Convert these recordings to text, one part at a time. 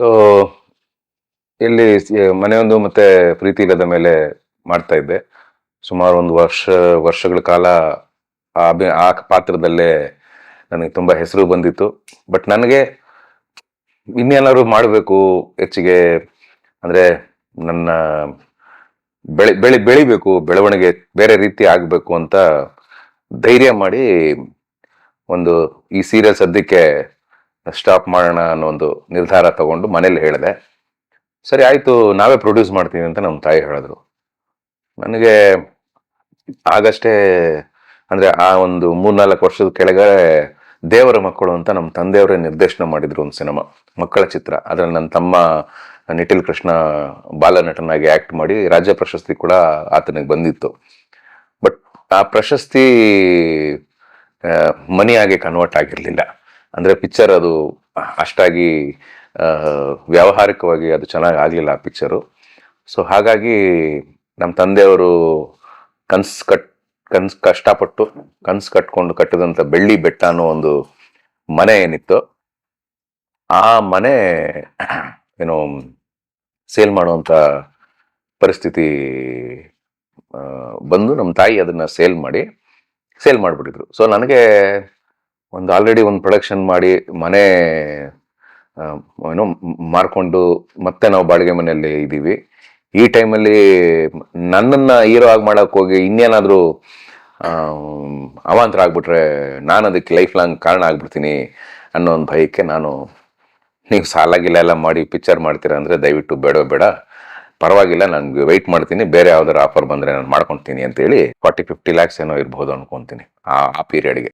So ಇಲ್ಲಿ ಮನೆಯೊಂದು ಮತ್ತೆ ಪ್ರೀತಿ ಇಲ್ಲದ ಮೇಲೆ ಮಾಡ್ತಾ ಇದ್ದೆ. ಸುಮಾರು ಒಂದು ವರ್ಷ, ವರ್ಷಗಳ ಕಾಲ ಆ ಆ ಪಾತ್ರದಲ್ಲೇ ನನಗೆ ತುಂಬ ಹೆಸರು ಬಂದಿತ್ತು. ಬಟ್ ನನಗೆ ಇನ್ನೇನಾದ್ರು ಮಾಡಬೇಕು ಹೆಚ್ಚಿಗೆ ಅಂದ್ರೆ ನನ್ನ ಬೆಳೆ, ಬೆಳಿ, ಬೆಳಿಬೇಕು, ಬೆಳವಣಿಗೆ ಬೇರೆ ರೀತಿ ಆಗಬೇಕು ಅಂತ ಧೈರ್ಯ ಮಾಡಿ ಒಂದು ಈ ಸೀರಿಯಲ್ ಸದ್ಯಕ್ಕೆ ಸ್ಟಾಪ್ ಮಾಡೋಣ ಅನ್ನೋ ಒಂದು ನಿರ್ಧಾರ ತಗೊಂಡು ಮನೇಲಿ ಹೇಳಿದೆ. ಸರಿ, ಆಯಿತು, ನಾವೇ ಪ್ರೊಡ್ಯೂಸ್ ಮಾಡ್ತೀವಿ ಅಂತ ನಮ್ಮ ತಾಯಿ ಹೇಳಿದ್ರು. ನನಗೆ ಆಗಷ್ಟೇ, ಅಂದರೆ ಆ ಒಂದು ಮೂರ್ನಾಲ್ಕು ವರ್ಷದ ಕೆಳಗಡೆ ದೇವರ ಮಕ್ಕಳು ಅಂತ ನಮ್ಮ ತಂದೆಯವರೇ ನಿರ್ದೇಶನ ಮಾಡಿದ್ರು ಒಂದು ಸಿನಿಮಾ, ಮಕ್ಕಳ ಚಿತ್ರ. ಅದರಲ್ಲಿ ನನ್ನ ತಮ್ಮ ನಿಟಿಲ್ ಕೃಷ್ಣ ಬಾಲನಟನಾಗಿ ಆ್ಯಕ್ಟ್ ಮಾಡಿ ರಾಜ್ಯ ಪ್ರಶಸ್ತಿ ಕೂಡ ಆತನಿಗೆ ಬಂದಿತ್ತು. ಬಟ್ ಆ ಪ್ರಶಸ್ತಿ ಮನಿಯಾಗಿ ಕನ್ವರ್ಟ್ ಆಗಿರಲಿಲ್ಲ. ಅಂದ್ರೆ ಪಿಕ್ಚರ್ ಅದು ಅಷ್ಟಾಗಿ ವ್ಯಾವಹಾರಿಕವಾಗಿ ಅದು ಚೆನ್ನಾಗಿ ಆಗಲಿಲ್ಲ ಆ ಪಿಕ್ಚರು ಸೊ ಹಾಗಾಗಿ ನಮ್ಮ ತಂದೆಯವರು ಕನ್ಸ್ ಕಟ್, ಕನ್ಸ್ ಕಷ್ಟಪಟ್ಟು, ಕನ್ಸ್ ಕಟ್ಕೊಂಡು ಕಟ್ಟಿದಂಥ ಬೆಳ್ಳಿ ಬೆಟ್ಟ ಅನ್ನೋ ಒಂದು ಮನೆ ಏನಿತ್ತು, ಆ ಮನೆ ಏನು ಸೇಲ್ ಮಾಡುವಂಥ ಪರಿಸ್ಥಿತಿ ಬಂದು ನಮ್ಮ ತಾಯಿ ಅದನ್ನು ಸೇಲ್ ಮಾಡಿ ಸೇಲ್ ಮಾಡಿಬಿಟ್ಟಿದ್ರು. ಸೊ ನನಗೆ ಒಂದು ಆಲ್ರೆಡಿ ಒಂದು ಪ್ರೊಡಕ್ಷನ್ ಮಾಡಿ ಮನೆ ಏನೋ, ಮಾರ್ಕೊಂಡು ಮತ್ತೆ ನಾವು ಬಾಡಿಗೆ ಮನೆಯಲ್ಲಿ ಇದ್ದೀವಿ. ಈ ಟೈಮಲ್ಲಿ ನನ್ನನ್ನ ಹೀರೋ ಆಗಿ ಮಾಡೋಕ್ಕೆ ಹೋಗಿ ಇನ್ನೇನಾದರೂ ಅವಾಂತರ ಆಗ್ಬಿಟ್ರೆ ನಾನು ಅದಕ್ಕೆ ಲೈಫ್ ಲಾಂಗ್ ಕಾರಣ ಆಗ್ಬಿಡ್ತೀನಿ ಅನ್ನೋ ಒಂದು ಭಯಕ್ಕೆ ನಾನು, ನೀವು ಸಾಲಾಗಿಲ್ಲ ಗಿಲ ಎಲ್ಲ ಮಾಡಿ ಪಿಕ್ಚರ್ ಮಾಡ್ತೀರಾ ಅಂದರೆ ದಯವಿಟ್ಟು ಬೇಡ ಬೇಡ. ಪರವಾಗಿಲ್ಲ, ನಾನು ವೆಯ್ಟ್ ಮಾಡ್ತೀನಿ. ಬೇರೆ ಯಾವ್ದಾರು ಆಫರ್ ಬಂದರೆ ನಾನು ಮಾಡ್ಕೊತೀನಿ ಅಂತೇಳಿ ಫಾರ್ಟಿ ಫಿಫ್ಟಿ ಲ್ಯಾಕ್ಸ್ ಏನೋ ಇರ್ಬೋದು ಅನ್ಕೊತೀನಿ ಆ ಪೀರಿಯಡ್ಗೆ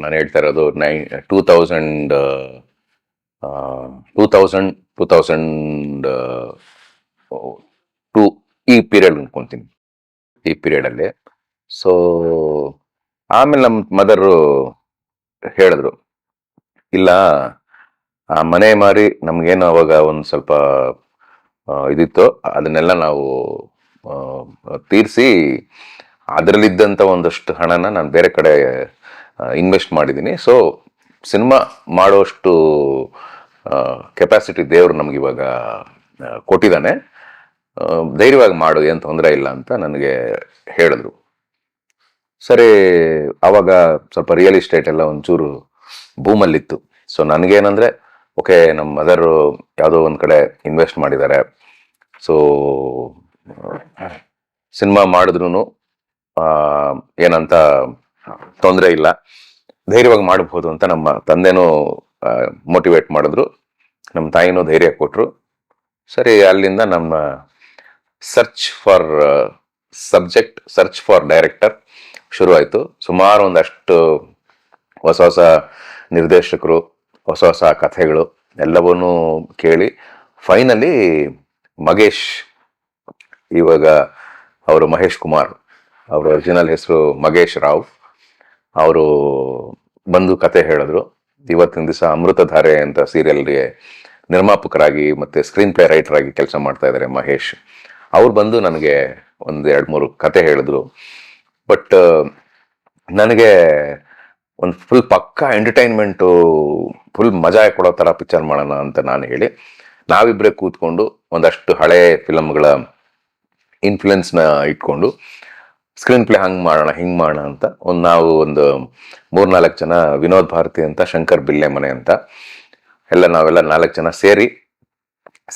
ನಾನು ಹೇಳ್ತಾ ಇರೋದು ನೈ, two thousand two thousand two thousand two, ಈ ಪೀರಿಯಡ್ ಅನ್ಕೊಂತೀನಿ. ಈ ಪೀರಿಯಡಲ್ಲಿ ಸೊ, ಆಮೇಲೆ ನಮ್ಮ ಮದರು ಹೇಳಿದ್ರು, ಇಲ್ಲ, ಆ ಮನೆ ಮಾರಿ ನಮಗೇನು ಅವಾಗ ಒಂದು ಸ್ವಲ್ಪ ಇದಿತ್ತು, ಅದನ್ನೆಲ್ಲ ನಾವು ತೀರಿಸಿ ಅದರಲ್ಲಿದ್ದಂಥ ಒಂದಷ್ಟು ಹಣನ ನಾನು ಬೇರೆ ಕಡೆ ಇನ್ವೆಸ್ಟ್ ಮಾಡಿದ್ದೀನಿ. ಸೊ ಸಿನಿಮಾ ಮಾಡೋಷ್ಟು ಕೆಪಾಸಿಟಿ ದೇವರು ನಮ್ಗೆ ಇವಾಗ ಆ, ಕೊಟ್ಟಿದ್ದಾನೆ. ಧೈರ್ಯವಾಗಿ ಮಾಡು ಏನು ತೊಂದರೆ ಇಲ್ಲ ಅಂತ ನನಗೆ ಹೇಳಿದ್ರು. ಸರಿ ಆವಾಗ ಸ್ವಲ್ಪ ರಿಯಲ್ ಎಸ್ಟೇಟ್ ಎಲ್ಲ ಒಂಚೂರು ಭೂಮಲ್ಲಿತ್ತು. ಸೊ ನನಗೇನಂದರೆ ಓಕೆ ನಮ್ಮ ಮದರು ಯಾವುದೋ ಒಂದು ಕಡೆ ಇನ್ವೆಸ್ಟ್ ಮಾಡಿದ್ದಾರೆ. ಸೊ ಸಿನಿಮಾ ಮಾಡಿದ್ರು ಏನಂತ ತೊಂದರೆ ಇಲ್ಲ. ಧೈರ್ಯವಾಗಿ ಮಾಡಬಹುದು ಅಂತ ನಮ್ಮ ತಂದೆನೂ ಮೋಟಿವೇಟ್ ಮಾಡಿದ್ರು. ನಮ್ಮ ತಾಯಿನೂ ಧೈರ್ಯ ಕೊಟ್ಟರು ಸರಿ, ಅಲ್ಲಿಂದ ನಮ್ಮ search for subject search for director ಶುರುವಾಯಿತು. ಸುಮಾರು ಒಂದಷ್ಟು ಹೊಸ ಹೊಸ ನಿರ್ದೇಶಕರು, ಹೊಸ ಹೊಸ ಕಥೆಗಳು ಎಲ್ಲವನ್ನೂ ಕೇಳಿ ಫೈನಲಿ ಮಗೇಶ್, ಇವಾಗ ಅವರು ಮಹೇಶ್ ಕುಮಾರ್. ಅವರ ಒರಿಜಿನಲ್ ಹೆಸರು ಮಗೇಶ್ ರಾವ್. ಅವರು ಬಂದು ಕತೆ ಹೇಳಿದ್ರು. ಇವತ್ತಿನ ದಿವಸ ಅಮೃತಧಾರೆ ಅಂತ ಸೀರಿಯಲ್ಗೆ ನಿರ್ಮಾಪಕರಾಗಿ ಮತ್ತೆ ಸ್ಕ್ರೀನ್ ಪ್ಲೇ ರೈಟರ್ ಆಗಿ ಕೆಲಸ ಮಾಡ್ತಾ ಇದ್ದಾರೆ ಮಹೇಶ್. ಅವ್ರು ಬಂದು ನನಗೆ ಒಂದು ಎರಡು ಮೂರು ಕತೆ ಹೇಳಿದ್ರು. ಬಟ್ ನನಗೆ ಒಂದು ಫುಲ್ ಪಕ್ಕಾ ಎಂಟರ್ಟೈನ್ಮೆಂಟು ಫುಲ್ ಮಜಾ ಕೊಡೋ ಥರ ಪಿಕ್ಚರ್ ಮಾಡೋಣ ಅಂತ ನಾನು ಹೇಳಿ ನಾವಿಬ್ಬರೇ ಕೂತ್ಕೊಂಡು ಒಂದಷ್ಟು ಹಳೆ ಫಿಲಮ್ಗಳ ಇನ್ಫ್ಲುಯೆನ್ಸ್ನ ಇಟ್ಕೊಂಡು ಸ್ಕ್ರೀನ್ ಪ್ಲೇ ಹಂಗೆ ಮಾಡೋಣ, ಹಿಂಗೆ ಮಾಡೋಣ ಅಂತ ಒಂದು ನಾವು ಒಂದು ಮೂರ್ನಾಲ್ಕು ಜನ ವಿನೋದ್ ಭಾರತಿ ಅಂತ, ಶಂಕರ್ ಬಿಲ್ಲೆ ಮನೆ ಅಂತ. ಎಲ್ಲ ನಾವೆಲ್ಲ ನಾಲ್ಕು ಜನ ಸೇರಿ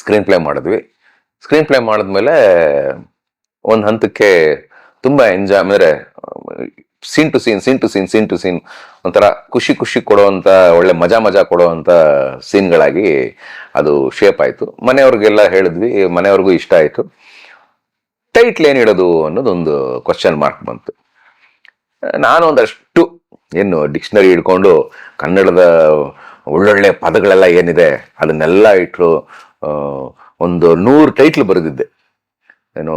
ಸ್ಕ್ರೀನ್ ಪ್ಲೇ ಮಾಡಿದ್ವಿ. ಸ್ಕ್ರೀನ್ ಪ್ಲೇ ಮಾಡಿದ್ಮೇಲೆ ಒಂದು ಹಂತಕ್ಕೆ ತುಂಬ ಎಂಜಾಯ್ ಅಂದರೆ scene to scene scene to scene scene to scene ಒಂಥರ ಖುಷಿ ಖುಷಿ ಕೊಡುವಂಥ ಒಳ್ಳೆ ಮಜಾ ಮಜಾ ಕೊಡುವಂಥ ಸೀನ್ಗಳಾಗಿ ಅದು ಶೇಪ್ ಆಯಿತು. ಮನೆಯವ್ರಿಗೆಲ್ಲ ಹೇಳಿದ್ವಿ, ಮನೆಯವ್ರಿಗೂ ಇಷ್ಟ ಆಯಿತು. ಟೈಟ್ಲ್ ಏನಿಡೋದು ಅನ್ನೋದೊಂದು ಕ್ವಶನ್ ಮಾರ್ಕ್ ಬಂತು. ನಾನು ಒಂದಷ್ಟು ಏನು ಡಿಕ್ಷನರಿ ಹಿಡ್ಕೊಂಡು ಕನ್ನಡದ ಒಳ್ಳೊಳ್ಳೆ ಪದಗಳೆಲ್ಲ ಏನಿದೆ ಅದನ್ನೆಲ್ಲ ಇಟ್ಟು ಒಂದು ನೂರು ಟೈಟ್ಲ್ ಬರೆದಿದ್ದೆ. ಏನು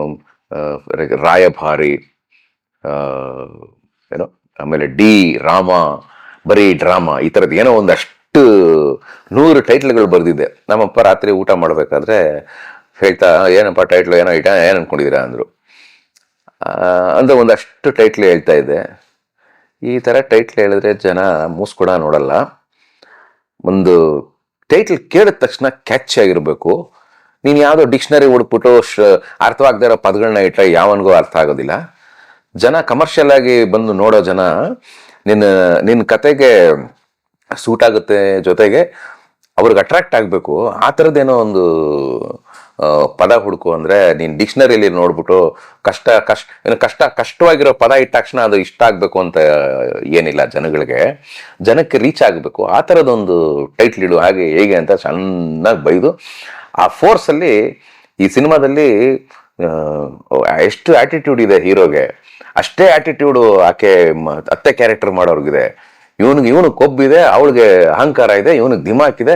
ರಾಯಭಾರಿ ಏನೋ, ಆಮೇಲೆ ಡಿ, ರಾಮ, ಬರೀ ಡ್ರಾಮಾ, ಈ ಥರದ್ದು ಏನೋ ಒಂದಷ್ಟು ನೂರು ಟೈಟ್ಲ್ಗಳು ಬರೆದಿದ್ದೆ. ನಮ್ಮಪ್ಪ ರಾತ್ರಿ ಊಟ ಮಾಡಬೇಕಾದ್ರೆ ಹೇಳ್ತಾ, ಏನಪ್ಪ ಟೈಟ್ಲು ಏನೋ ಇಟ ಏನು ಅನ್ಕೊಂಡಿದ್ದೀರಾ? ಅಂದರು. ಅಂದರೆ ಒಂದಷ್ಟು ಟೈಟ್ಲ್ ಹೇಳ್ತಾ ಇದ್ದೆ. ಈ ಥರ ಟೈಟ್ಲ್ ಹೇಳಿದ್ರೆ ಜನ ಮೂಸ್ ಕೂಡ ನೋಡಲ್ಲ. ಒಂದು ಟೈಟ್ಲ್ ಕೇಳಿದ ತಕ್ಷಣ ಕ್ಯಾಚ್ ಆಗಿರಬೇಕು. ನೀನು ಯಾವುದೋ ಡಿಕ್ಷನರಿ ಹುಡುಕ್ಬಿಟ್ಟು ಶ್, ಅರ್ಥವಾಗದೇ ಇರೋ ಪದಗಳನ್ನ ಇಟ್ಟರೆ ಯಾವನಿಗೂ ಅರ್ಥ ಆಗೋದಿಲ್ಲ. ಜನ ಕಮರ್ಷಿಯಲ್ ಆಗಿ ಬಂದು ನೋಡೋ ಜನ, ನಿನ್ನ ನಿನ್ನ ಕತೆಗೆ ಸೂಟ್ ಆಗುತ್ತೆ ಜೊತೆಗೆ, ಅವ್ರಿಗೆ ಅಟ್ರಾಕ್ಟ್ ಆಗಬೇಕು. ಆ ಥರದ್ದೇನೋ ಒಂದು ಪದ ಹುಡುಕು ಅಂದರೆ ನೀನು ಡಿಕ್ಷನರಿಲಿ ನೋಡ್ಬಿಟ್ಟು ಕಷ್ಟ ಕಷ್ಟ, ಏನು ಕಷ್ಟ, ಕಷ್ಟವಾಗಿರೋ ಪದ ಇಟ್ಟ ತಕ್ಷಣ ಅದು ಇಷ್ಟ ಆಗಬೇಕು ಅಂತ ಏನಿಲ್ಲ ಜನಗಳಿಗೆ. ಜನಕ್ಕೆ ರೀಚ್ ಆಗಬೇಕು. ಆ ತರದೊಂದು ಟೈಟ್ಲ್ ಇಡು, ಹಾಗೆ ಹೇಗೆ ಅಂತ ಚೆನ್ನಾಗಿ ಬೈದು. ಆ ಫೋರ್ಸಲ್ಲಿ ಈ ಸಿನಿಮಾದಲ್ಲಿ ಎಷ್ಟು ಆಟಿಟ್ಯೂಡ್ ಇದೆ ಹೀರೋಗೆ. ಅಷ್ಟೇ ಆಟಿಟ್ಯೂಡು ಆಕೆ ಅತ್ತೆ ಕ್ಯಾರೆಕ್ಟರ್ ಮಾಡೋರ್ಗಿದೆ. ಇವನಿಗೆ, ಇವನು ಕೊಬ್ಬಿದೆ, ಅವಳಿಗೆ ಅಹಂಕಾರ ಇದೆ, ಇವನಿಗೆ ಇದೆ.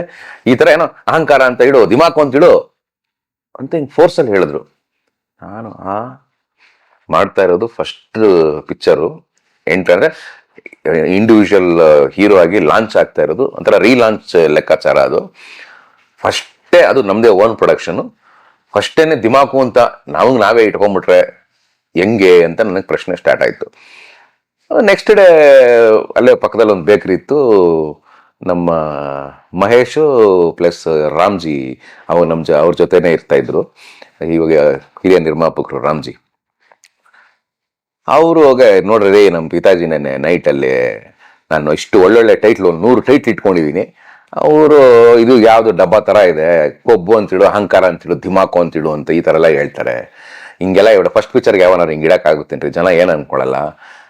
ಈ ತರ ಏನೋ ಅಹಂಕಾರ ಅಂತ ಇಡು, ದಿಮಾಕು ಅಂತ ಇಡು. ಅಂತ ಹಿಂಗೆ ಫೋರ್ಸಲ್ಲಿ ಹೇಳಿದ್ರು. ನಾನು ಆ ಮಾಡ್ತಾ ಇರೋದು ಫಸ್ಟ್ ಪಿಕ್ಚರು ಅಂದರೆ ಇಂಡಿವಿಜುವಲ್ ಹೀರೋ ಆಗಿ ಲಾಂಚ್ ಆಗ್ತಾ ಇರೋದು, ಒಂಥರ ರೀಲಾಂಚ್ ಲೆಕ್ಕಾಚಾರ ಅದು. ಫಸ್ಟೇ ಅದು ನಮ್ಮದೇ ಓನ್ ಪ್ರೊಡಕ್ಷನು ಫಸ್ಟೇನೆ ದಿಮಾಕು ಅಂತ ನಮಗೆ ನಾವೇ ಇಟ್ಕೊಂಡ್ಬಿಟ್ರೆ ಹೆಂಗೆ ಅಂತ ನನಗೆ ಪ್ರಶ್ನೆ ಸ್ಟಾರ್ಟ್ ಆಯಿತು. ನೆಕ್ಸ್ಟ್ ಡೇ ಅಲ್ಲೇ ಪಕ್ಕದಲ್ಲಿ ಒಂದು ಬೇಕ್ರಿ ಇತ್ತು. ನಮ್ಮ ಮಹೇಶು ಪ್ಲಸ್ ರಾಮ್ಜಿ ಅವ್ರು ನಮ್ಮ ಜ, ಅವ್ರ ಜೊತೆನೇ ಇರ್ತಾ ಇದ್ರು. ಇವಾಗ ಹಿರಿಯ ನಿರ್ಮಾಪಕರು ರಾಮ್ಜಿ. ಅವರು ಹೋಗ ನೋಡ್ರಿ ನಮ್ಮ ಪಿತಾಜಿ ನೆನ್ನೆ ನೈಟಲ್ಲಿ ನಾನು ಇಷ್ಟು ಒಳ್ಳೊಳ್ಳೆ ಟೈಟ್ಲು ಒಂದು ನೂರು ಟೈಟ್ಲ್ ಇಟ್ಕೊಂಡಿದ್ದೀನಿ ಅವರು ಇದು ಯಾವುದು ಡಬ್ಬ ಥರ ಇದೆ, ಕೊಬ್ಬು ಅಂತಿಡು ಅಹಂಕಾರ ಅಂತಿಡು ಧಿಮಾಕು ಅಂತಿಡು ಅಂತ ಈ ಥರ ಎಲ್ಲ ಹೇಳ್ತಾರೆ. ಹಿಂಗೆಲ್ಲ ಇವಾಗ ಫಸ್ಟ್ ಪಿಕ್ಚರ್ಗೆ ಯಾವನಾರು ಹಿಂಗೆ ಇಡೋಕ್ಕಾಗುತ್ತೇನೆ ರೀ ಜನ ಏನು ಅನ್ಕೊಳ್ಳಲ್ಲ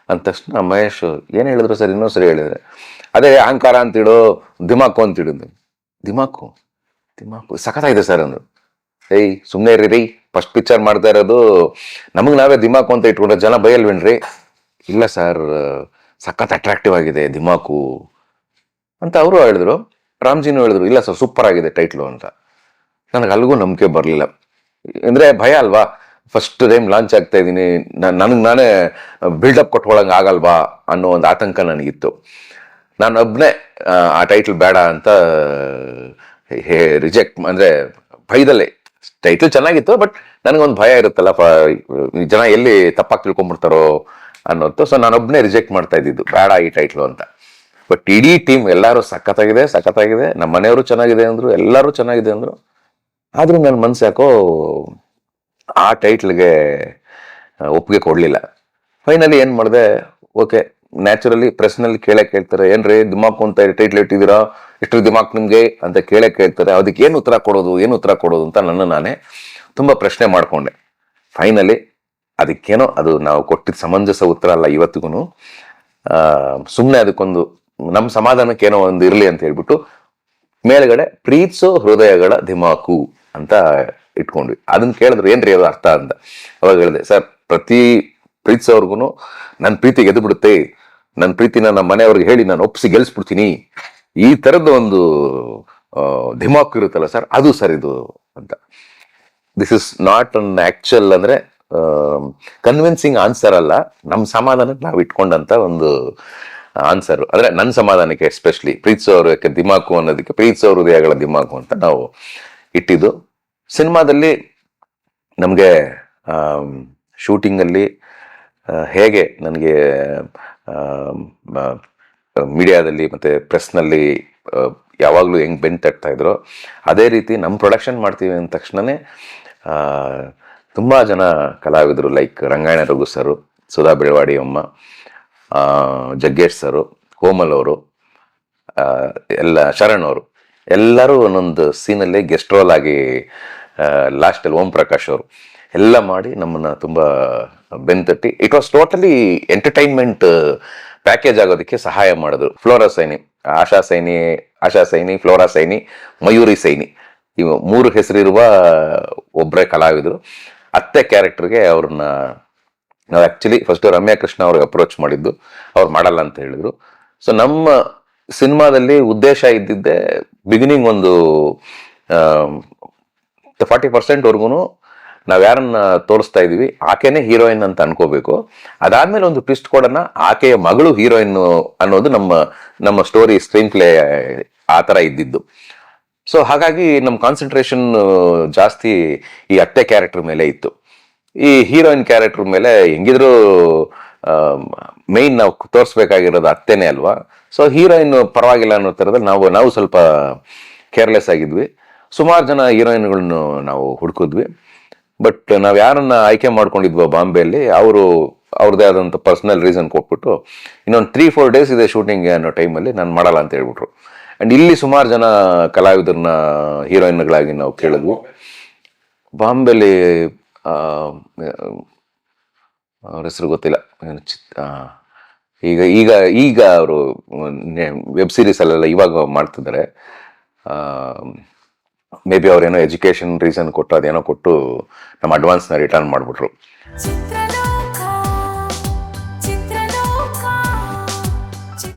ಅಂದ ತಕ್ಷಣ ಮಹೇಶ್ ಏನು ಹೇಳಿದ್ರು ಸರ್? ಇನ್ನೂ ಸರಿ ಹೇಳಿದ್ರೆ. ಅದೇ ಅಹಂಕಾರ ಅಂತಿಡು ದಿಮಾಕು ಅಂತಿಡಿದ್ವಿ. ದಿಮಾಕು? ದಿಮಾಕು? ಸಖತ್ತಾಗಿದೆ ಸರ್ ಅಂದರು. ಏಯ್ ಸುಮ್ಮನೆ ರೀ ಫಸ್ಟ್ ಪಿಕ್ಚರ್ ಮಾಡ್ತಾ ಇರೋದು. ನಮಗೆ ನಾವೇ ದಿಮಾಕು ಅಂತ ಇಟ್ಕೊಂಡ್ರೆ ಜನ ಬೈಯಲ್ವೇನ್ರಿ? ಇಲ್ಲ ಸರ್, ಸಖತ್ ಅಟ್ರಾಕ್ಟಿವ್ ಆಗಿದೆ ದಿಮಾಕು ಅಂತ ಅವರು ಹೇಳಿದ್ರು. ರಾಮ್ಜಿನೂ ಹೇಳಿದ್ರು, ಇಲ್ಲ ಸರ್ ಸೂಪರ್ ಆಗಿದೆ ಟೈಟ್ಲು ಅಂತ. ನನಗೆ ಅಲ್ಲಿಗೂ ನಂಬಿಕೆ ಬರಲಿಲ್ಲ. ಅಂದರೆ ಭಯ ಅಲ್ವಾ? ಫಸ್ಟ್ ಟೈಮ್ ಲಾಂಚ್ ಆಗ್ತಾ ಇದ್ದೀನಿ ನನಗೆ ನಾನೇ ಬಿಲ್ಡಪ್ ಕೊಟ್ಕೊಳಂಗೆ ಆಗಲ್ವಾ ಅನ್ನೋ ಒಂದು ಆತಂಕ ನನಗಿತ್ತು. ನಾನು ಒಬ್ಬನೇ ಆ ಟೈಟ್ಲ್ ಬೇಡ ಅಂತ, ಹೇ ರಿಜೆಕ್ಟ್ ಅಂದರೆ ಭಯದಲ್ಲೇ. ಟೈಟ್ಲ್ ಚೆನ್ನಾಗಿತ್ತು ಬಟ್ ನನಗೊಂದು ಭಯ ಇರುತ್ತಲ್ಲ ಜನ ಎಲ್ಲಿ ತಪ್ಪಾಗಿ ತಿಳ್ಕೊಂಬಿಡ್ತಾರೋ ಅನ್ನೋದು. ಸೊ ನಾನೊಬ್ಬನೇ ರಿಜೆಕ್ಟ್ ಮಾಡ್ತಾ ಇದ್ದಿದ್ದು. ಬೇಡ ಈ ಟೈಟ್ಲು ಅಂತ. ಬಟ್ ಇಡೀ ಟೀಮ್ ಎಲ್ಲರೂ ಸಖತ್ತಾಗಿದೆ ಸಖತ್ತಾಗಿದೆ. ನಮ್ಮ ಮನೆಯವರು ಚೆನ್ನಾಗಿದೆ ಅಂದರು, ಎಲ್ಲರೂ ಚೆನ್ನಾಗಿದೆ ಅಂದರು. ಆದರೂ ನನ್ನ ಮನಸ್ಸು ಯಾಕೋ ಆ ಟೈಟ್ಲ್ಗೆ ಒಪ್ಪಿಗೆ ಕೊಡಲಿಲ್ಲ. ಫೈನಲಿ ಏನು ಮಾಡಿದೆ, ಓಕೆ, ನ್ಯಾಚುರಲಿ ಪ್ರೆಸ್ನಲ್ಲಿ ಕೇಳೇ ಕೇಳ್ತಾರೆ, ಏನ್ರಿ ದಿಮಾಕು ಅಂತ ಟೈಟ್ಲ್ ಇಟ್ಟಿದ್ದೀರಾ, ಇಷ್ಟು ದಿಮಾಕ್ ನಿಮಗೆ ಅಂತ ಕೇಳೇ ಕೇಳ್ತಾರೆ, ಅದಕ್ಕೆ ಏನು ಉತ್ತರ ಕೊಡೋದು, ಏನು ಉತ್ತರ ಕೊಡೋದು ಅಂತ ನನ್ನ ನಾನೇ ತುಂಬ ಪ್ರಶ್ನೆ ಮಾಡಿಕೊಂಡೆ. ಫೈನಲಿ ಅದಕ್ಕೇನೋ ಅದು ನಾವು ಕೊಟ್ಟಿದ್ದ ಸಮಂಜಸ ಉತ್ತರ ಅಲ್ಲ ಇವತ್ತಿಗೂ ಸುಮ್ಮನೆ ಅದಕ್ಕೊಂದು ನಮ್ಮ ಸಮಾಧಾನಕ್ಕೇನೋ ಒಂದು ಇರಲಿ ಅಂತ ಹೇಳ್ಬಿಟ್ಟು ಮೇಲ್ಗಡೆ ಪ್ರೀತ್ಸೋ ಹೃದಯಗಳ ದಿಮಾಕು ಅಂತ ಇಟ್ಕೊಂಡ್ವಿ. ಅದನ್ನ ಕೇಳಿದ್ರು ಏನ್ರಿ ಅದು ಅರ್ಥ ಅಂತ. ಅವಾಗ ಹೇಳಿದೆ, ಸರ್, ಪ್ರತಿ ಪ್ರೀತಿಸೋರ್ಗು ನನ್ನ ಪ್ರೀತಿ ಗೆದ್ದು ಬಿಡುತ್ತೆ ನನ್ನ ಪ್ರೀತಿನ ನಮ್ಮ ಮನೆಯವ್ರಿಗೆ ಹೇಳಿ ನಾನು ಒಪ್ಪಿಸಿ ಗೆಲ್ಸ್ಬಿಡ್ತೀನಿ. ಈ ತರದ ಒಂದು ಧಿಮಾಕ್ ಧಿಮಾಕು ಇರುತ್ತಲ್ಲ ಸರ್, ಅದು ಸರ್ ಇದು ಅಂತ. This is not an actual ಅಂದ್ರೆ ಕನ್ವಿನ್ಸಿಂಗ್ ಆನ್ಸರ್ ಅಲ್ಲ. ನಮ್ಮ ಸಮಾಧಾನಕ್ಕೆ ನಾವು ಇಟ್ಕೊಂಡಂತ ಒಂದು ಆನ್ಸರ್ ಅಂದ್ರೆ ನನ್ನ ಸಮಾಧಾನಕ್ಕೆ ಎಸ್ಪೆಷಲಿ ಪ್ರೀತಿಸೋರಕ್ಕೆ ದಿಮಾಕು ಅನ್ನೋದಕ್ಕೆ ಪ್ರೀತಿಸೋ ಹೃದಯಗಳ ದಿಮಾಕು ಅಂತ ನಾವು ಇಟ್ಟಿದ್ದು. ಸಿನಿಮಾದಲ್ಲಿ ನಮಗೆ ಶೂಟಿಂಗಲ್ಲಿ ಹೇಗೆ ನನಗೆ ಮೀಡಿಯಾದಲ್ಲಿ ಮತ್ತು ಪ್ರೆಸ್ನಲ್ಲಿ ಯಾವಾಗಲೂ ಹೆಂಗೆ ಬೆನ್ ತಟ್ತಾ ಇದ್ರು, ಅದೇ ರೀತಿ ನಮ್ಮ ಪ್ರೊಡಕ್ಷನ್ ಮಾಡ್ತೀವಿ ಅಂದ ತಕ್ಷಣವೇ ತುಂಬ ಜನ ಕಲಾವಿದರು ಲೈಕ್ ರಂಗಾಯಣ ರಘು ಸರು, ಸುಧಾ ಬೆಳವಾಡಿ ಅಮ್ಮ ಜಗ್ಗೇಶ್ ಸರು, ಕೋಮಲ್ ಅವರು ಎಲ್ಲ ಶರಣ್ ಅವರು. ಎಲ್ಲರೂ ಒಂದೊಂದು ಸೀನಲ್ಲಿ ಗೆಸ್ಟ್ ರೋಲ್ ಆಗಿ ಲಾಸ್ಟಲ್ಲಿ ಓಂ ಪ್ರಕಾಶ್ ಅವರು ಎಲ್ಲ ಮಾಡಿ ನಮ್ಮನ್ನ ತುಂಬ ಬೆನ್ತಟ್ಟಿ it was totally entertainment package ಆಗೋದಕ್ಕೆ ಸಹಾಯ ಮಾಡಿದ್ರು. ಫ್ಲೋರಾ ಸೈನಿ ಆಶಾ ಸೈನಿ ಆಶಾ ಸೈನಿ ಫ್ಲೋರಾ ಸೈನಿ ಮಯೂರಿ ಸೈನಿ ಇವು ಮೂರು ಹೆಸರಿರುವ ಒಬ್ಬರೇ ಕಲಾವಿದರು. ಅತ್ತೆ ಕ್ಯಾರೆಕ್ಟರ್ಗೆ ಅವ್ರನ್ನ ನಾವು ಆ್ಯಕ್ಚುಲಿ ಫಸ್ಟ್ ರಮ್ಯಾ ಕೃಷ್ಣ ಅವ್ರಿಗೆ ಅಪ್ರೋಚ್ ಮಾಡಿದ್ದು. ಅವ್ರು ಮಾಡಲ್ಲ ಅಂತ ಹೇಳಿದರು. ಸೊ ನಮ್ಮ ಸಿನಿಮಾದಲ್ಲಿ ಉದ್ದೇಶ ಇದ್ದಿದ್ದೆ ಬಿಗಿನಿಂಗ್ ಒಂದು ಫಾರ್ಟಿ ಪರ್ಸೆಂಟ್ವರೆಗೂ ನಾವು ಯಾರನ್ನ ತೋರಿಸ್ತಾ ಇದೀವಿ ಆಕೆನೇ ಹೀರೋಯಿನ್ ಅಂತ ಅನ್ಕೋಬೇಕು. ಅದಾದ್ಮೇಲೆ ಒಂದು ಟ್ವಿಸ್ಟ್ ಕೊಡೋಣ, ಆಕೆಯ ಮಗಳು ಹೀರೋಯಿನ್ ಅನ್ನೋದು ನಮ್ಮ ನಮ್ಮ ಸ್ಟೋರಿ ಸ್ಕ್ರೀನ್ ಪ್ಲೇ ಆ ಥರ ಇದ್ದಿದ್ದು. ಸೊ ಹಾಗಾಗಿ ನಮ್ಮ ಕಾನ್ಸಂಟ್ರೇಷನ್ ಜಾಸ್ತಿ ಈ ಅತ್ತೆ ಕ್ಯಾರೆಕ್ಟರ್ ಮೇಲೆ ಇತ್ತು. ಈ ಹೀರೋಯಿನ್ ಕ್ಯಾರೆಕ್ಟರ್ ಮೇಲೆ ಹೆಂಗಿದ್ರು ಮೇನ್ ನಾವು ತೋರಿಸ್ಬೇಕಾಗಿರೋದು ಅತ್ತೆನೇ ಅಲ್ವಾ? ಸೊ ಹೀರೋಯಿನ್ ಪರವಾಗಿಲ್ಲ ಅನ್ನೋ ಥರದಲ್ಲಿ ನಾವು ನಾವು ಸ್ವಲ್ಪ ಕೇರ್ಲೆಸ್ ಆಗಿದ್ವಿ. ಸುಮಾರು ಜನ ಹೀರೋಯಿನ್ಗಳನ್ನು ನಾವು ಹುಡುಕಿದ್ವಿ. ಬಟ್ ನಾವು ಯಾರನ್ನ ಆಯ್ಕೆ ಮಾಡ್ಕೊಂಡಿದ್ವೋ ಬಾಂಬೆಯಲ್ಲಿ, ಅವರು ಅವ್ರದ್ದೇ ಆದಂಥ ಪರ್ಸನಲ್ ರೀಸನ್ ಕೊಟ್ಬಿಟ್ಟು ಇನ್ನೊಂದು ತ್ರೀ ಫೋರ್ ಡೇಸ್ ಇದೆ ಶೂಟಿಂಗ್ ಅನ್ನೋ ಟೈಮಲ್ಲಿ ನಾನು ಮಾಡಲ್ಲ ಅಂತ ಹೇಳ್ಬಿಟ್ರು. ಆ್ಯಂಡ್ ಇಲ್ಲಿ ಸುಮಾರು ಜನ ಕಲಾವಿದರನ್ನ ಹೀರೋಯಿನ್ಗಳಾಗಿ ನಾವು ಕೇಳಿದ್ವು. ಬಾಂಬೆಲಿ ಅವ್ರ ಹೆಸರು ಗೊತ್ತಿಲ್ಲ. ಚಿತ್ ಈಗ ಈಗ ಈಗ ಅವರು ವೆಬ್ ಸೀರೀಸ್ ಅಲ್ಲೆಲ್ಲ ಇವಾಗ ಮಾಡ್ತಿದ್ದಾರೆ. ಮೇ ಬಿ ಅವ್ರೇನೋ ಎಜುಕೇಷನ್ ರೀಸನ್ ಕೊಟ್ಟು, ಅದೇನೋ ಕೊಟ್ಟು, ನಮ್ಮ ಅಡ್ವಾನ್ಸ್ನ ರಿಟರ್ನ್ ಮಾಡಿಬಿಟ್ರು.